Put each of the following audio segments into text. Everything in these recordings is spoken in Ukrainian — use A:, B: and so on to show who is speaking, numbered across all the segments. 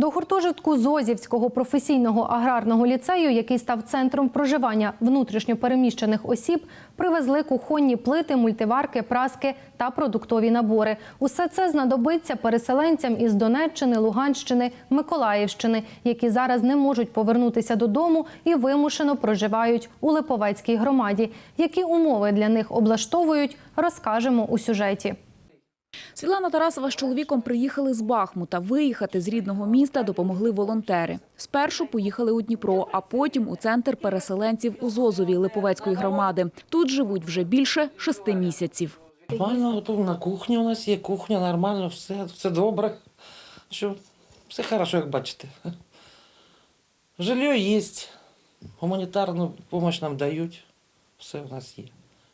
A: До гуртожитку Зозівського професійного аграрного ліцею, який став центром проживання внутрішньопереміщених осіб, привезли кухонні плити, мультиварки, праски та продуктові набори. Усе це знадобиться переселенцям із Донеччини, Луганщини, Миколаївщини, які зараз не можуть повернутися додому і вимушено проживають у Липовецькій громаді. Які умови для них облаштовують, розкажемо у сюжеті.
B: Світлана Тарасова з чоловіком приїхали з Бахмута. Виїхати з рідного міста допомогли волонтери. Спершу поїхали у Дніпро, а потім у центр переселенців у Зозові Липовецької громади. Тут живуть вже більше шести місяців.
C: Нормально, готово на кухні у нас є, кухня нормально, все, все добре. Що, все хорошо, як бачите. Жилье є, гуманітарну допомогу нам дають, все у нас є.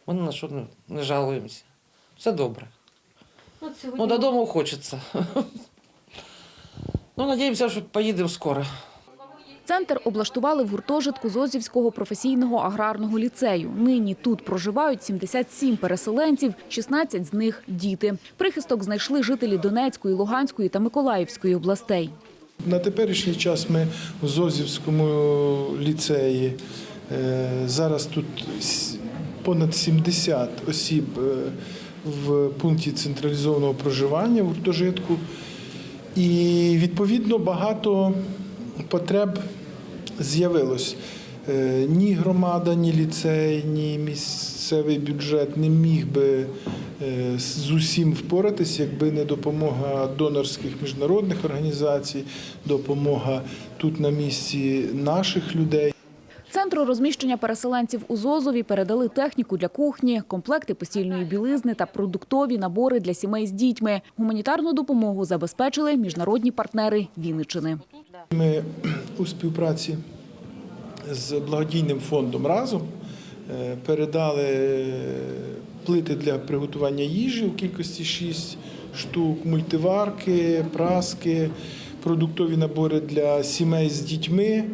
C: Ми на що не жалуємося. Все добре. Ну, додому хочеться. Ну, надіємося, що поїдемо скоро.
B: Центр облаштували в гуртожитку Зозівського професійного аграрного ліцею. Нині тут проживають 77 переселенців, 16 з них – діти. Прихисток знайшли жителі Донецької, Луганської та Миколаївської областей.
D: На теперішній час ми в Зозівському ліцеї. е, Зараз тут понад 70 осіб е, в пункті централізованого проживання в гуртожитку. І відповідно багато потреб з'явилось. Е, Ні громада, ні ліцей, ні місцевий бюджет не міг би е, з усім впоратись, якби не допомога донорських міжнародних організацій, допомога тут на місці наших людей.
B: Центру розміщення переселенців у Зозові передали техніку для кухні, комплекти постільної білизни та продуктові набори для сімей з дітьми. Гуманітарну допомогу забезпечили міжнародні партнери Вінничини.
D: Ми у співпраці з благодійним фондом разом е, передали плити для приготування їжі в кількості 6 штук, мультиварки, праски, продуктові набори для сімей з дітьми.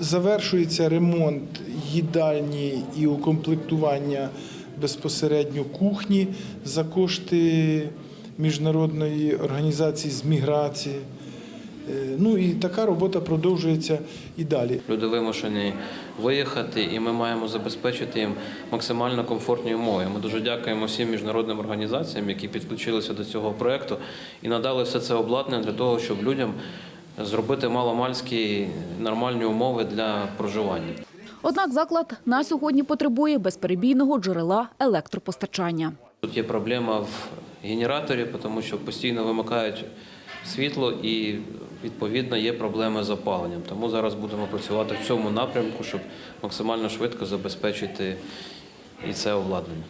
D: Завершується ремонт їдальні і укомплектування безпосередньо кухні за кошти міжнародної організації з міграції. Е, Ну і така робота продовжується і далі.
E: Люди вимушені виїхати, і ми маємо забезпечити їм максимально комфортні умови. Ми дуже дякуємо всім міжнародним організаціям, які підключилися до цього проекту і надали все це обладнання для того, щоб людям зробити маломальські нормальні умови для проживання.
B: Однак заклад на сьогодні потребує безперебійного джерела електропостачання.
E: Тут є проблема в генераторі, тому що постійно вимикають світло і відповідно є проблеми з опаленням. Тому зараз будемо працювати в цьому напрямку, щоб максимально швидко забезпечити і це обладнання.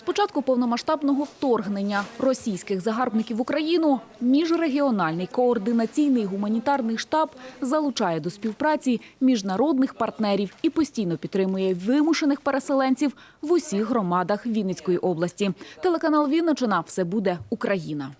B: З початку повномасштабного вторгнення російських загарбників в Україну міжрегіональний координаційний гуманітарний штаб залучає до співпраці міжнародних партнерів і постійно підтримує вимушених переселенців в усіх громадах Вінницької області. Телеканал Вінничина все буде Україна.